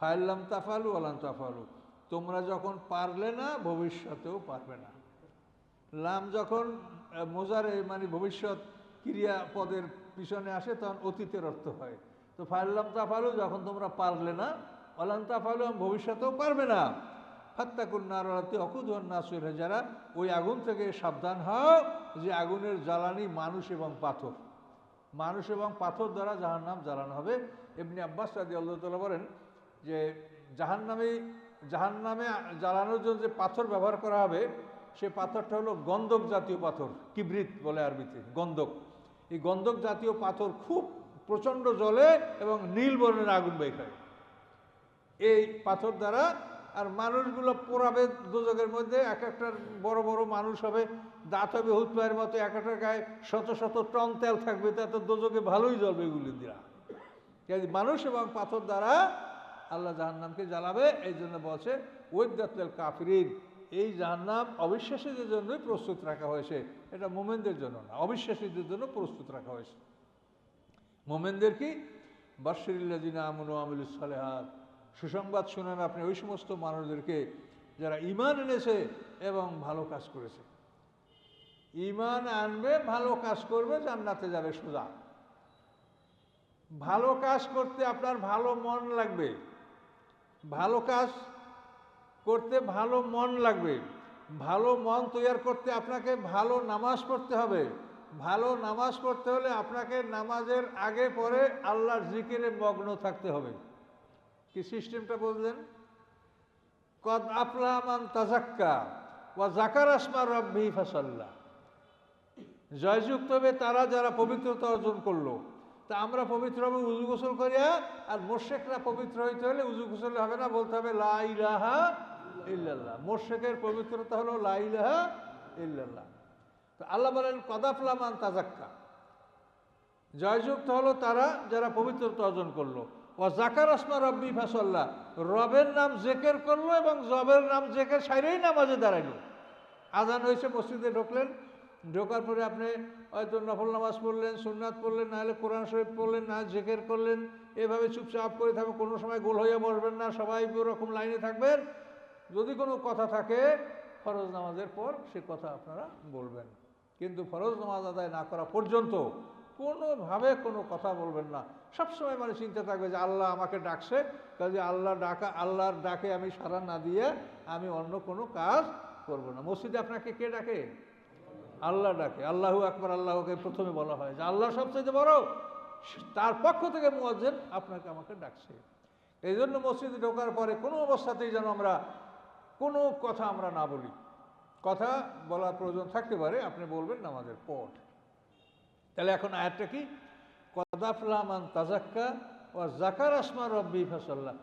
ফাইল্লাম তাফালু আলাম তাফালু। তোমরা যখন পারলে না, ভবিষ্যতেও পারবে না। লাম যখন মোজারে মানে ভবিষ্যৎ ক্রিয়াপদের পিছনে আসে, তখন অতীতের অর্থ হয়। তো ফাইল্লাম তাফালু, যখন তোমরা পারলে না অলাম তাফালু ভবিষ্যতেও পারবে না। ফাত্তাকুন নারাতে অকুধন নাসুর যারা ওই আগুন থেকে সাবধান হও যে আগুনের জ্বালানি মানুষ এবং পাথর। মানুষ এবং পাথর দ্বারা জাহান নাম জ্বালানো হবে। এমনি আব্বাস রাজি আল্লাহ তালা বলেন যে জাহান নামে জাহান নামে জ্বালানোর জন্য যে পাথর ব্যবহার করা হবে, সে পাথরটা হলো গন্ধক জাতীয় পাথর, কিবরিত বলে আরবিতে গন্ধক এই গন্ধক জাতীয় পাথর খুব প্রচণ্ড জলে এবং নীল বর্ণের আগুন বের হয় এই পাথর দ্বারা আর মানুষগুলো পোড়াবে দুজকের মধ্যে, এক একটার বড় বড় মানুষ হবে, দাঁত হবে হুত পায়ের মতো, এক একটার গায়ে শত শত টন তেল থাকবে, তাতে দুজকে ভালোই জ্বলবে এগুলি দিয়া মানুষ এবং পাথর দ্বারা আল্লাহ জাহান্নামকে জ্বালাবে, এই জন্য বলছে ওয়েদাত্তেল কাফরিন। এই জাহান্নাম অবিশ্বাসীদের জন্যই প্রস্তুত রাখা হয়েছে। এটা মোমেনদের জন্য না, অবিশ্বাসীদের জন্য প্রস্তুত রাখা হয়েছে। মোমেনদের কি? বার্ষিল্লাদিনা আমনু আমিল সালেহাত। সুসংবাদ শুনেন আপনি ওই সমস্ত মানুষদেরকে যারা ইমান এনেছে এবং ভালো কাজ করেছে। ইমান আনবে, ভালো কাজ করবে, জান্নাতে যাবে সোজা। ভালো কাজ করতে আপনার ভালো মন লাগবে। ভালো কাজ করতে ভালো মন লাগবে। ভালো মন তৈয়ার করতে আপনাকে ভালো নামাজ পড়তে হবে। ভালো নামাজ পড়তে হলে আপনাকে নামাজের আগে পরে আল্লাহর জিকিরে মগ্ন থাকতে হবে। কি সিস্টেমটা বললেন? কদ আফলামান তাজাক্কা ওয়া জাকার আসমা রব্বি ফাসাল্লা। জয়যুক্ত হবে তারা যারা পবিত্রতা অর্জন করল। তা আমরা পবিত্র হবে উজু গোসল করিয়া আর মোর্শেকরা পবিত্র হইতে হলে উজু গোসল হবে না, বলতে হবে লা ইলাহা ইল্লাল্লাহ। মোর্শেকের পবিত্রতা হলো লা ইলাহা ইল্লাল্লাহ। তো আল্লাহ বলেন কদাফলামান তাজাক্কা। জয়যুক্ত হলো তারা যারা পবিত্রতা অর্জন করল। ও জাকার আসমা রব্বি ফাসল্লাহ রবের নাম জেকের করল এবং জবের নাম জেকের সাইরেই নামাজে দাঁড়াইলো। আজান হয়েছে, মসজিদে ঢুকলেন। ঢোকার পরে আপনি হয়তো নফল নামাজ পড়লেন, সুন্নাত পড়লেন নাহলে কোরআন শরীফ পড়লেন, না জেকের করলেন, এভাবে চুপচাপ করে থাকবেন কোনো সময় গোল হয়ে বসবেন না, সবাই ওরকম লাইনে থাকবেন। যদি কোনো কথা থাকে, ফরজ নামাজের পর সে কথা আপনারা বলবেন। কিন্তু ফরজ নামাজ আদায় না করা পর্যন্ত কোনোভাবে কোনো কথা বলবেন না। সবসময় মানে চিন্তা থাকবে যে আল্লাহ আমাকে ডাকছে, কাজে আল্লাহ ডাকা, আল্লাহর ডাকে আমি সারা না দিয়ে আমি অন্য কোনো কাজ করব না। মসজিদে আপনাকে কে ডাকে? আল্লাহ ডাকে, আল্লাহু আকবর, আল্লাহকে প্রথমে বলা হয় যে আল্লাহ সবচেয়ে বড়। তার পক্ষ থেকে মুয়াজ্জেন আপনাকে আমাকে ডাকছে। এই জন্য মসজিদে ঢোকার পরে কোনো অবস্থাতেই যেন আমরা কোনো কথা আমরা না বলি। কথা বলার প্রয়োজন থাকতে পারে, আপনি বলবেন নামাজের পর। তাহলে এখন আয়াতটা কি? কদাফলামান তাজাক্কা ও জাকার আসমা রব্বি ফাসাল্লাহ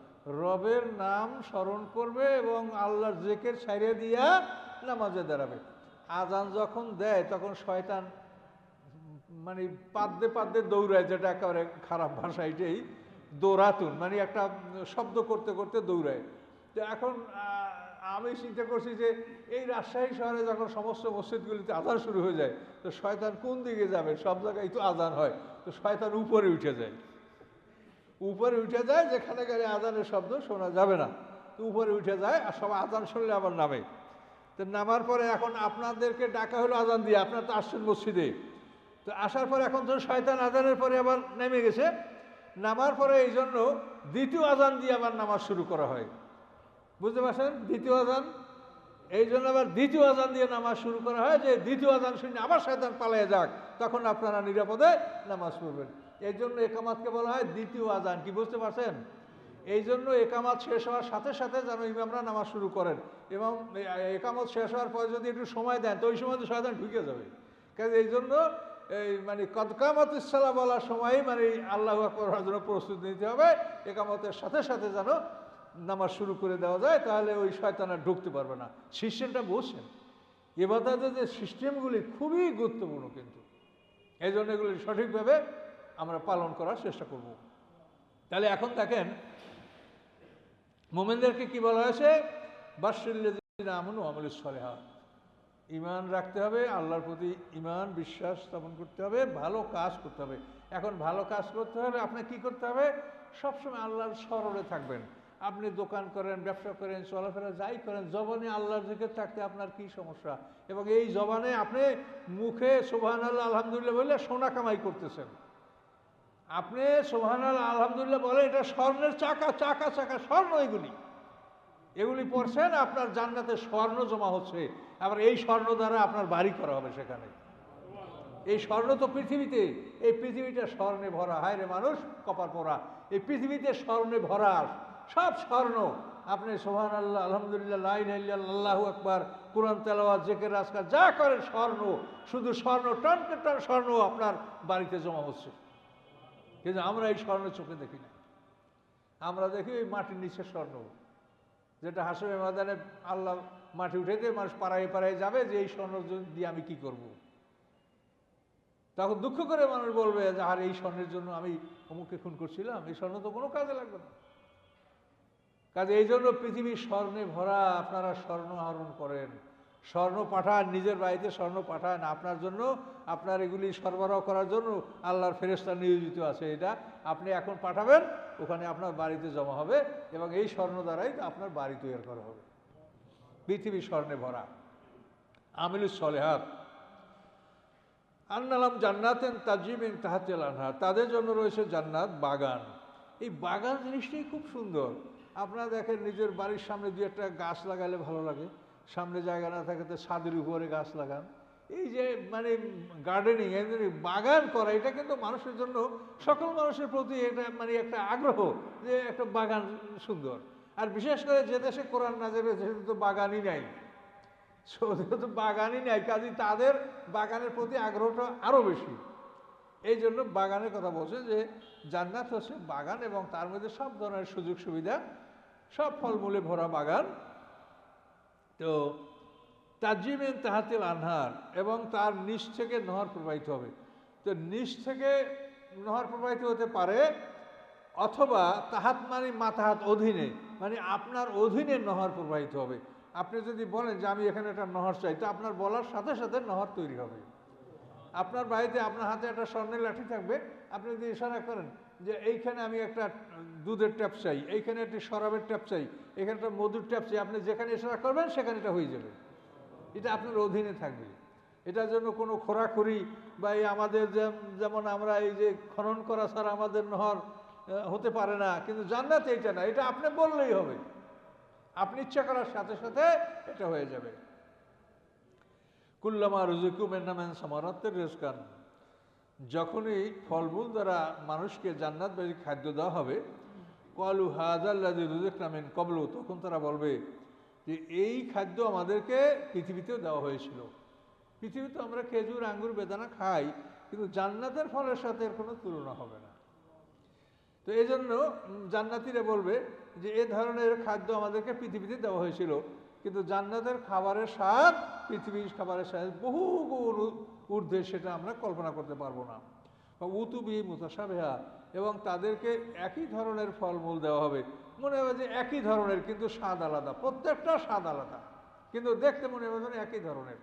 রবের নাম স্মরণ করবে এবং আল্লাহর জেকের সাইরে দিয়া নামাজে দাঁড়াবে। আজান যখন দেয়, তখন শয়তান মানে পাদ্দে পাদ্দে দৌড়ায়, যেটা একেবারে খারাপ ভাষা এটাই। দৌড়াতুন মানে একটা শব্দ করতে করতে দৌড়ায়। তো এখন আমি চিন্তা করছি যে, এই রাজশাহী শহরে যখন সমস্ত মসজিদগুলিতে আজান শুরু হয়ে যায়, তো শয়তান কোন দিকে যাবে? সব জায়গায় তো আজান হয়। তো শয়তান উপরে উঠে যায়। উপরে উঠে যায়, যেখানে গেলে আজানের শব্দ শোনা যাবে না। তো উপরে উঠে যায়, আর সব আজান শুনলে আবার নামে। তো নামার পরে এখন আপনাদেরকে ডাকা হলো আজান দিয়ে, আপনার তো আসছেন মসজিদে। তো আসার পরে এখন তো শয়তান আজানের পরে আবার নেমে গেছে। নামার পরে এই জন্য দ্বিতীয় আজান দিয়ে আবার নামাজ শুরু করা হয়। বুঝতে পারছেন? দ্বিতীয় আজান। এই জন্য আবার দ্বিতীয় আজান দিয়ে নামাজ শুরু করা হয় যে দ্বিতীয় আজান শুনে আবার শয়তান পালিয়ে যাক, তখন আপনারা নিরাপদে নামাজ পড়বেন। এই জন্য একামাতকে বলা হয় দ্বিতীয় আজান। কি বুঝতে পারছেন? এই জন্য একামাত শেষ হওয়ার সাথে সাথে যেন ইমামরা নামাজ শুরু করেন। এবং একামত শেষ হওয়ার পরে যদি একটু সময় দেন, তো ওই সময় তো শয়তান ঢুকে যাবে। কাজে এই জন্য এই মানে কদকামত ইসালা বলার সময় মানে আল্লাহ আকবর জন্য প্রস্তুতি নিতে হবে। একামতের সাথে সাথে যেন নামাজ শুরু করে দেওয়া যায়, তাহলে ওই শয়তান ঢুকতে পারবে না। সিস্টেমটা বুঝছেন? এবাদাতের যে সিস্টেমগুলি খুবই গুরুত্বপূর্ণ কিন্তু। এই জন্য এগুলি সঠিকভাবে আমরা পালন করার চেষ্টা করব। তাহলে এখন দেখেন মোমেনদেরকে কি বলা হয়েছে? বাসুল্লাদিন আমনু আমল সলেহা। ইমান রাখতে হবে, আল্লাহর প্রতি ইমান বিশ্বাস স্থাপন করতে হবে, ভালো কাজ করতে হবে। এখন ভালো কাজ করতে হলে আপনাকে কি করতে হবে? সবসময় আল্লাহর স্মরণে থাকবেন। আপনি দোকান করেন, ব্যবসা করেন, চলাফেরা যাই করেন, জবানে আল্লাহর দিকে থাকতে আপনার কি সমস্যা? এবং এই জবানে আপনি মুখে সোহান আল্লাহ আলহামদুলিল্লাহ বলে সোনা কামাই করতেছেন। আপনি সোহান আলহামদুলিল্লাহ বলে এটা স্বর্ণের চাকা চাকা চাকা, স্বর্ণ এগুলি। এগুলি পড়ছেন, আপনার জান্নাতে স্বর্ণ জমা হচ্ছে। আবার এই স্বর্ণ দ্বারা আপনার বাড়ি করা হবে সেখানে। এই স্বর্ণ তো পৃথিবীতে, এই পৃথিবীটা স্বর্ণে ভরা। হায় রে মানুষ কপার পরা এই পৃথিবীতে স্বর্ণে ভরা, সব স্বর্ণ। আপনি সোহান আল্লাহ আলহামদুলিল্লাহ লাইন আল্লাহ আকবার, কোরআন, তেলাওয়াত, জেকের রাজকার যা করেন স্বর্ণ। শুধু স্বর্ণ, টনকে টন স্বর্ণ আপনার বাড়িতে জমা হচ্ছে। কিন্তু আমরা এই স্বর্ণ চোখে দেখি না। আমরা দেখি ওই মাটির নিচে স্বর্ণ। যেটা হাসবে ময়দানে আল্লাহ মাটি উঠে দিয়ে মানুষ পাড়ায় পাড়ায় যাবে যে এই স্বর্ণ দিয়ে আমি কি করব। তখন দুঃখ করে মানুষ বলবে যে, আর, এই স্বর্ণের জন্য আমি অমুককে খুন করছিলাম। এই স্বর্ণ তো কোনো কাজে লাগবে না। কাজে এই জন্য পৃথিবীর স্বর্ণে ভরা আপনারা স্বর্ণ আহরণ করেন। স্বর্ণ পাঠান, নিজের বাড়িতে স্বর্ণ পাঠান। আপনার জন্য, আপনার এগুলি সরবরাহ করার জন্য আল্লাহর ফেরেস্তা নিয়োজিত আছে এটা। আপনি এখন পাঠাবেন, ওখানে আপনার বাড়িতে জমা হবে এবং এই স্বর্ণ দ্বারাই আপনার বাড়ি তৈরি করা হবে। পৃথিবী স্বর্ণে ভরা। আমিলুস সলেহাত। আন্নালাম জান্নাতেন তাজিমিন তাহাতেল আনহা। তাদের জন্য রয়েছে জান্নাত, বাগান। এই বাগান জিনিসটাই খুব সুন্দর। আপনারা দেখেন নিজের বাড়ির সামনে দু একটা গাছ লাগালে ভালো লাগে। সামনে জায়গা না থাকে তো ছাদের উপরে গাছ লাগান। এই যে মানে গার্ডেনিং বাগান করা, এটা কিন্তু মানুষের জন্য, সকল মানুষের প্রতি এটা মানে একটা আগ্রহ যে একটা বাগান সুন্দর। আর বিশেষ করে যে দেশে কোরআন না যাবে সেখানে তো বাগানই নাই। সৌদিতে তো বাগানই নাই কাজে তাদের বাগানের প্রতি আগ্রহটা আরও বেশি। এই জন্য বাগানের কথা বলছে যে জান্নাত হচ্ছে বাগান এবং তার মধ্যে সব ধরনের সুযোগ সুবিধা সব ফলমূলে ভরা বাগান। তো তাজিমেন তাহাতিল আনহার এবং তার নিচ থেকে নহর প্রবাহিত হবে। তো নিচ থেকে নহর প্রবাহিত হতে পারে অথবা তাহাত মানে মাতাহাত অধীনে মানে আপনার অধীনে নহর প্রবাহিত হবে। আপনি যদি বলেন যে আমি এখানে একটা নহর চাই, তো আপনার বলার সাথে সাথে নহর তৈরি হবে। আপনার বাড়িতে আপনার হাতে একটা স্বর্ণের লাঠি থাকবে, আপনি যদি ইশারা করেন যে এইখানে আমি একটা দুধের ট্যাপ চাই, এইখানে একটি শরাবের ট্যাপ চাই এখানে একটা মধুর ট্যাপ চাই আপনি যেখানে ইশারা করবেন, সেখানে এটা হয়ে যাবে। এটা আপনার অধীনে থাকবে। এটার জন্য কোনো খোরাখুরি বা এই আমাদের যেমন আমরা এই যে খনন করা ছাড়া আমাদের নহর হতে পারে না, কিন্তু জান্নাতে এটা না, এটা আপনি বললেই হবে। আপনি ইচ্ছা করার সাথে সাথে এটা হয়ে যাবে। কুল্লামা রুজুকুমের নামেন সামারাত্মের রেজকান। যখনই ফলমূল দ্বারা মানুষকে জান্নাত বাড়ি খাদ্য দেওয়া হবে কলু হাজাল্লাদি রুজুক নামেন কবলু তখন তারা বলবে যে এই খাদ্য আমাদেরকে পৃথিবীতেও দেওয়া হয়েছিল। পৃথিবীতে আমরা খেজুর, আঙ্গুর, বেদানা খাই, কিন্তু জান্নাতের ফলের সাথে এর কোনো তুলনা হবে না। তো এই জন্য জান্নাতিরা বলবে যে এ ধরনের খাদ্য আমাদেরকে পৃথিবীতে দেওয়া হয়েছিল, কিন্তু জান্নাতের খাবারের স্বাদ, পৃথিবীর খাবারের স্বাদ বহু ঊর্ধ্বে সেটা আমরা কল্পনা করতে পারব না। উতুবি মুতাসাবেহা এবং তাদেরকে একই ধরনের ফলমূল দেওয়া হবে। মনে হবে যে একই ধরনের, কিন্তু স্বাদ আলাদা, প্রত্যেকটা স্বাদ আলাদা, কিন্তু দেখতে মনে হবে একই ধরনের।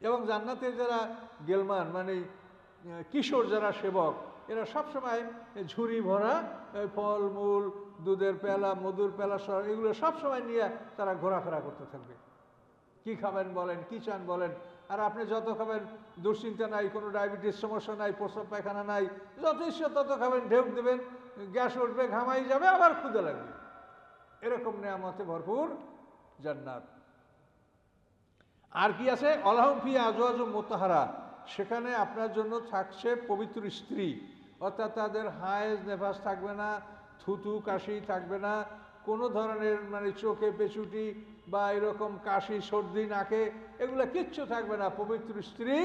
এবং জান্নাতের যারা গেলমান মানে কিশোর যারা সেবক, এরা সবসময় ঝুড়ি ভরা ফলমূল, দুধের পেলা, মধুর পেলা সর এগুলো সবসময় নিয়ে তারা ঘোরাফেরা করতে থাকবে। কি খাবেন বলেন, কি চান বলেন আর আপনি যত খাবেন, দুশ্চিন্তা নাই, কোনো ডায়াবেটিস সমস্যা নাই, প্রস্রাব পায়খানা নাই ইচ্ছে তত খাবেন, ঢেউ দেবেন, গ্যাস উঠবে, ঘামাই যাবে, আবার ক্ষুদে লাগবে। এরকম নেয়ামতে ভরপুর জান্নাত। আর কি আছে? অলাহম ফি আজওয়াজ মোতাহারা। সেখানে আপনার জন্য থাকছে পবিত্র স্ত্রী। অর্থাৎ তাদের হায়েজ, নেফাস থাকবে না, থুতু, কাশি থাকবে না কোনো ধরনের মানে চোখে পেছুটি বা এরকম কাশি, সর্দি, নাকে, এগুলো কিচ্ছু থাকবে না। পবিত্র স্ত্রী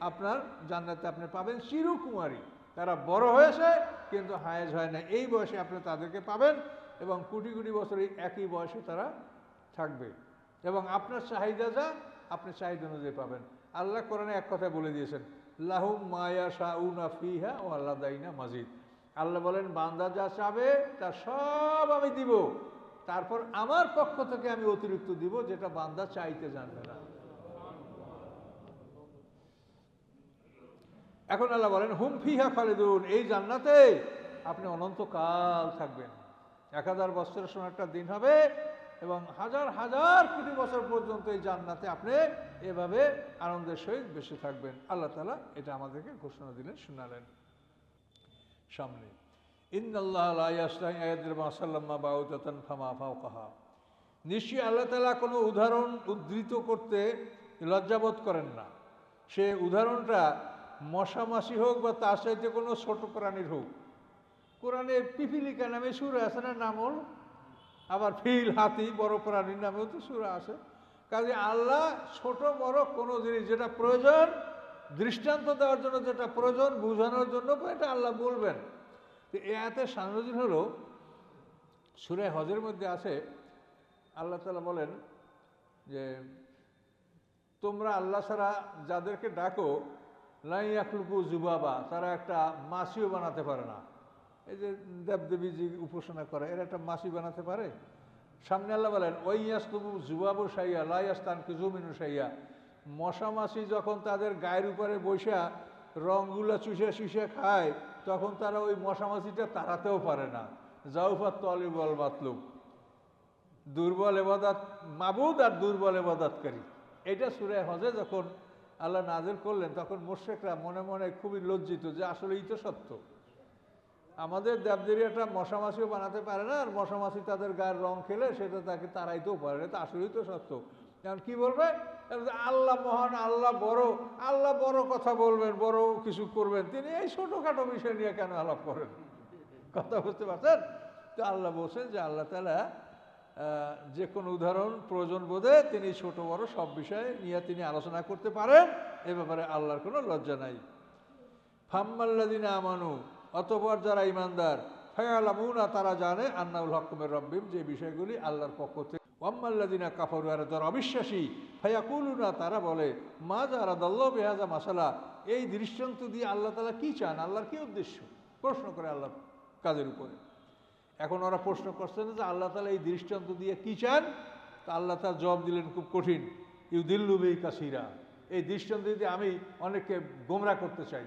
আপনার জান্নাতে আপনি পাবেন। চিরকুমারী তারা বড় হয়েছে কিন্তু হায়েজ হয় না। এই বয়সে আপনি তাদেরকে পাবেন এবং কোটি কোটি বছর একই বয়সে তারা থাকবে। এবং আপনার চাহিদা যা, আপনি চাহিদা অনুযায়ী পাবেন। আল্লাহ কোরআনে এক কথা বলে দিয়েছেন, লাহুম মায়া শাউনা ফিহা ও আল্লাহ দাইনা মাজিদ। আল্লাহ বলেন, বান্দা যা চাবে, তা সব আমি দিব। তারপর আমার পক্ষ থেকে আমি অতিরিক্ত দিব, যেটা বান্দা চাইতে জানবে না। এখন আল্লাহ বলেন, হুম ফিহা খালেদুন, এই জান্নাতে আপনি অনন্তকাল থাকবেন। এক হাজার বছরের সময় একটা দিন হবে এবং হাজার হাজার কোটি বছর পর্যন্ত এই জান্নাতে আপনি এভাবে আনন্দের সহিত বেঁচে থাকবেন। আল্লাহ তালা এটা আমাদেরকে ঘোষণা দিলেন, শোনালেন। সামনে। ইন্দাল্লাহ নিশ্চয়ই আল্লাহ তালা কোনো উদাহরণ উদ্ধৃত করতে লজ্জাবোধ করেন না। সে উদাহরণটা মশামাসি হোক বা তার সাথে কোনো ছোট প্রাণীর হোক। কোরআনে পিপিলিকা নামে সুর আছে না নামল? আবার ফিল হাতি বড় প্রাণীর নামেও তো সুরা আছে। কাজে আল্লাহ ছোট বড় কোনো জিনিস যেটা প্রয়োজন দৃষ্টান্ত দেওয়ার জন্য যেটা প্রয়োজন, বোঝানোর জন্য এটা আল্লাহ বলবেন। তো এ আয়াতে সাংরোজিন হলো সুরে হজের মধ্যে আছে, আল্লাহ তালা বলেন যে, তোমরা আল্লাহ ছাড়া যাদেরকে ডাকো লাই আখলুকু জুবাবা, তারা একটা মাসিও বানাতে পারে না। এই যে দেবদেবী যে উপাসনা করে, এরা একটা মাসি বানাতে পারে? সামনে আল্লাহ বলেন ওই ইয়াস্তবু জুবাবু সাইয়া লাই লাইয়াস্তান কুজুমিনু সাইয়া মশা মাসি যখন তাদের গায়ের উপরে বসা রঙগুলো চুষে চুষে খায়, তখন তারা ওই মশা মাছিটা তাড়াতেও পারে না। জাউফাত তলিবল বাতলুক। দুর্বল এবাদাত মাবুদ আর দুর্বল এবাদাতকারী। এটা সুরে হজে যখন আল্লাহ নাজিল করলেন, তখন মোর্শেকরা মনে মনে খুবই লজ্জিত যে আসলেই তো সত্য। আমাদের দেবদেবী একটা মশামাছিও বানাতে পারে না, আর মশামাছি তাদের গায়ের রং খেলে সেটা তাকে তারাইতেও পারে না। এটা আসলেই তো সত্য। কারণ কি বলবে? আল্লাহ মহান, আল্লাহ বড় আল্লাহ বড় কথা বলবেন, বড় কিছু করবেন। তিনি এই ছোটোখাটো বিষয় নিয়ে কেন আলাপ করেন? কথা বুঝতে পারছেন? তো আল্লাহ বলছেন যে আল্লাহ তালা যে কোনো উদাহরণ, প্রয়োজন বোধে তিনি ছোট, বড় সব বিষয়ে নিয়ে তিনি আলোচনা করতে পারেন। এ ব্যাপারে আল্লাহর কোনো লজ্জা নাই। ফাম্মাল্লাদিনা আমানু, অতপর যারা ইমানদার ফায়ালামুনা, তারা জানে আন্নাউল হকমের রব্বিম, যে বিষয়গুলি আল্লাহর পক্ষ থেকে ওয়াম্মাল্লাদিনা কাফরু, আর যারা অবিশ্বাসী, ফায়াকুলুনা, তারা বলে, মা যারা দল্ল বেহাজা মাসালা? এই দৃষ্টান্ত দিয়ে আল্লাহ তালা কী চান? আল্লাহর কী উদ্দেশ্য? প্রশ্ন করে আল্লাহ কাজের উপরে। এখন ওরা প্রশ্ন করছেন যে আল্লাহ তালা এই দৃষ্টান্ত দিয়ে কী চান? তা আল্লাহ তার জবাব দিলেন খুব কঠিন ইউ দিল্লুবে কাসিরা। এই দৃষ্টান্ত দিয়ে আমি অনেককে গোমরা করতে চাই।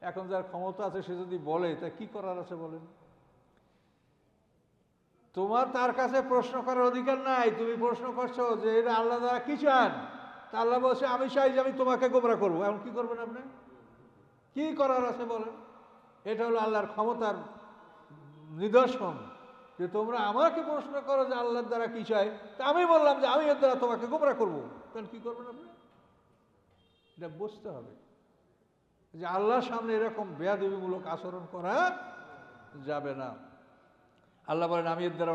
এখন যার ক্ষমতা আছে, সে যদি বলে, তা কি করার আছে বলেন? তোমার তার কাছে প্রশ্ন করার অধিকার নাই। তুমি প্রশ্ন করছ যে এটা আল্লাহ দ্বারা কি চান? তা আল্লাহ বলছে, আমি চাই যে আমি তোমাকে গোমরা করব। এমন কি করবেন আপনি? কি করার আছে বলেন? এটা হলো আল্লাহর ক্ষমতার নিদর্শন যে তোমরা আমাকে প্রশ্ন করো যে আল্লাহর দ্বারা কি চাই। তা আমি বললাম যে আমি এর দ্বারা তোমাকে গোমরা করব। তাহলে কি করবেন আপনি? এটা বুঝতে হবে যে আল্লাহর সামনে এরকম বেয়াদবিমূলক আচরণ করা যাবে না। আল্লাহ বলেন আমি এর দ্বারা